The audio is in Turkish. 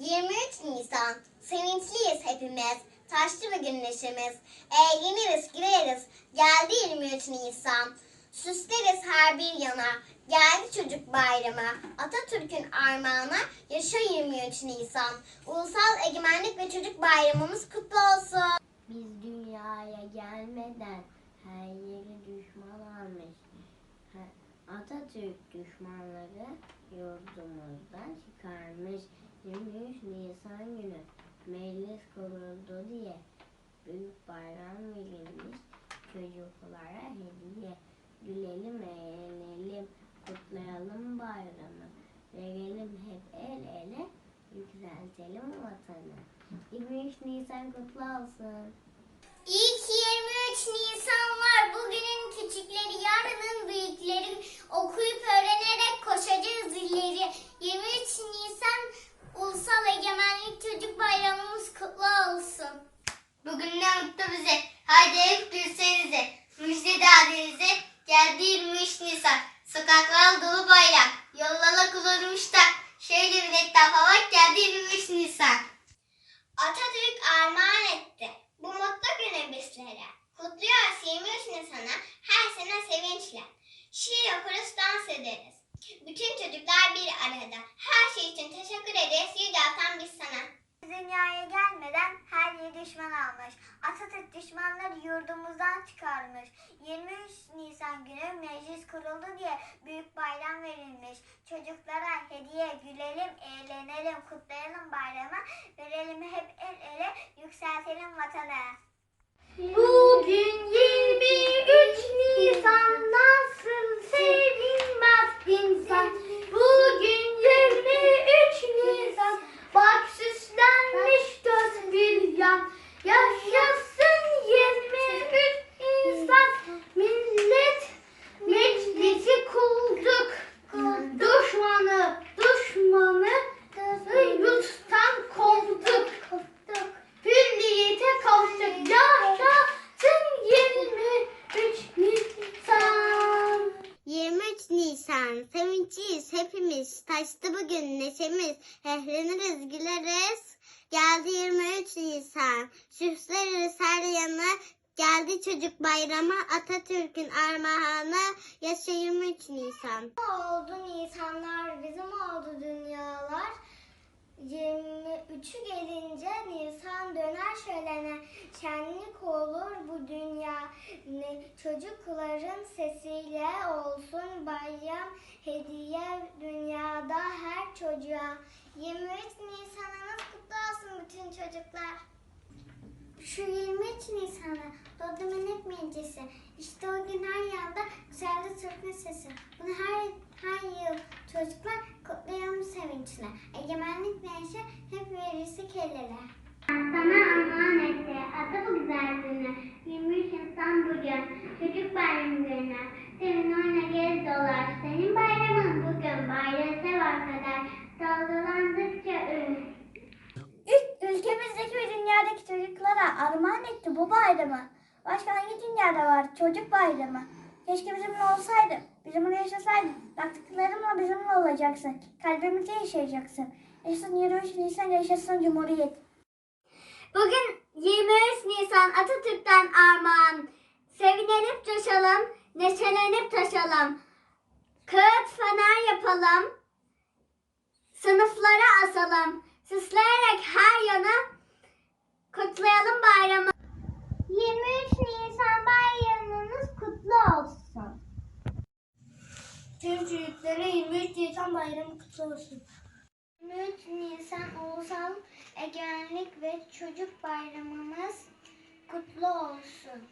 23 Nisan. Sevinçliyiz hepimiz. Taşlı bir gün neşemiz. Eğleniriz, güleriz. Geldi 23 Nisan. Süsleriz her bir yana. Geldi çocuk bayramı. Atatürk'ün armağanı. Yaşa 23 Nisan. Ulusal Egemenlik ve Çocuk Bayramımız kutlu olsun. Biz dünyaya gelmeden her yeri düşman almış. Atatürk düşmanları yurdumuzdan çıkarmış. 23 Nisan günü meclis kuruldu diye büyük bayram verilmiş. Çocuklara hediye. Gülelim, eğlenelim, kutlayalım bayramı. Verelim hep el ele, yükseltelim vatanı. 23 Nisan kutlu olsun. Ki 23 Nisan var. Bugünün küçükleri, yarının büyükleri okuyup öğrenerek koşacağız illeri. 23 Nisan Ulusal Egemenlik Çocuk Bayramımız kutlu olsun. Bugün ne mutlu bize. Haydi hep gülsenize. Müjde dağınıza geldi 23 Nisan. Sokaklar dolu bayrak. Yollara kullanmış da. Şöyle bir etrafa bak geldi 23 Nisan. Atatürk armağan etti. Bu mutlu günü bizlere. Kutluyoruz 23 Nisan'ı her sene sevinçle. Şiir okuruz, dans ederiz. Bütün çocuklar bir arada. Her şey için teşekkür ederiz Yüce Atan biz sana. Dünyaya gelmeden her yeri düşman almış. Atatürk düşmanları yurdumuzdan çıkarmış. 23 Nisan günü meclis kuruldu diye büyük bayram verilmiş. Çocuklara hediye, gülelim, eğlenelim, kutlayalım bayramı. Verelim hep el ele, yükseltelim vatanı. Bugün 23 Nisan nasıl sevinmez insan Bugün 23 Nisan bak süslenmiş dört bir yan Yaşasın 23 Nisan millet meclisi kulduk Düşmanı düşmanı yurttan kovduk Hürriyete kavuştuk yaşasın 23 Nisan 23 Sevinçliyiz hepimiz. Taştı bugün neşemiz. Ehleniriz güleriz. Geldi 23 Nisan. Süsleriz her yanı. Geldi çocuk bayramı Atatürk'ün armağanı. Yaşa 23 Nisan. Oldu Nisanlar bizim oldu dünyalar. 23'ü gelince Nisan döner şölene şenlik olur bu dünya çocukların sesiyle olsun bayram hediye dünyada her çocuğa 23 Nisan'ınız kutlu olsun bütün çocuklar. Şu 23 Nisan'ı doğdu melek meclisi. İşte o gün her yanda güzeldi Türk'ün sesi. Bunu her, her yıl çocuklar kutlayalım sevinçle. Egemenlik neyse hep verirse kellele. Sana armağan etti adı bu güzel günü 23 Nisan bugün çocuk bayramı günü Senin oyna gez dolaş senin bayramın bugün Bayrağı sev arkadaş dalgalandıkça ün Ülkemizdeki ve dünyadaki çocuklara armağan etti bu bayramı. Başka hangi dünyada var çocuk bayramı? Keşke bizimle olsaydı, bizimle yaşasaydın. Baktıklarımla bizimle olacaksın. Kalbimizde yaşayacaksın. Yaşasın 23 Nisan, yaşasın Cumhuriyet. Bugün 23 Nisan Atatürk'ten armağan. Sevinelim coşalım, neşelenip taşalım. Kağıt fener yapalım, sınıflara asalım. Süsleyerek her yana kutlayalım bayramı. 23 Nisan bayramımız kutlu olsun. Tüm çocuklara 23 Nisan bayramı kutlu olsun. 23 Nisan Ulusal Egemenlik ve Çocuk Bayramımız kutlu olsun.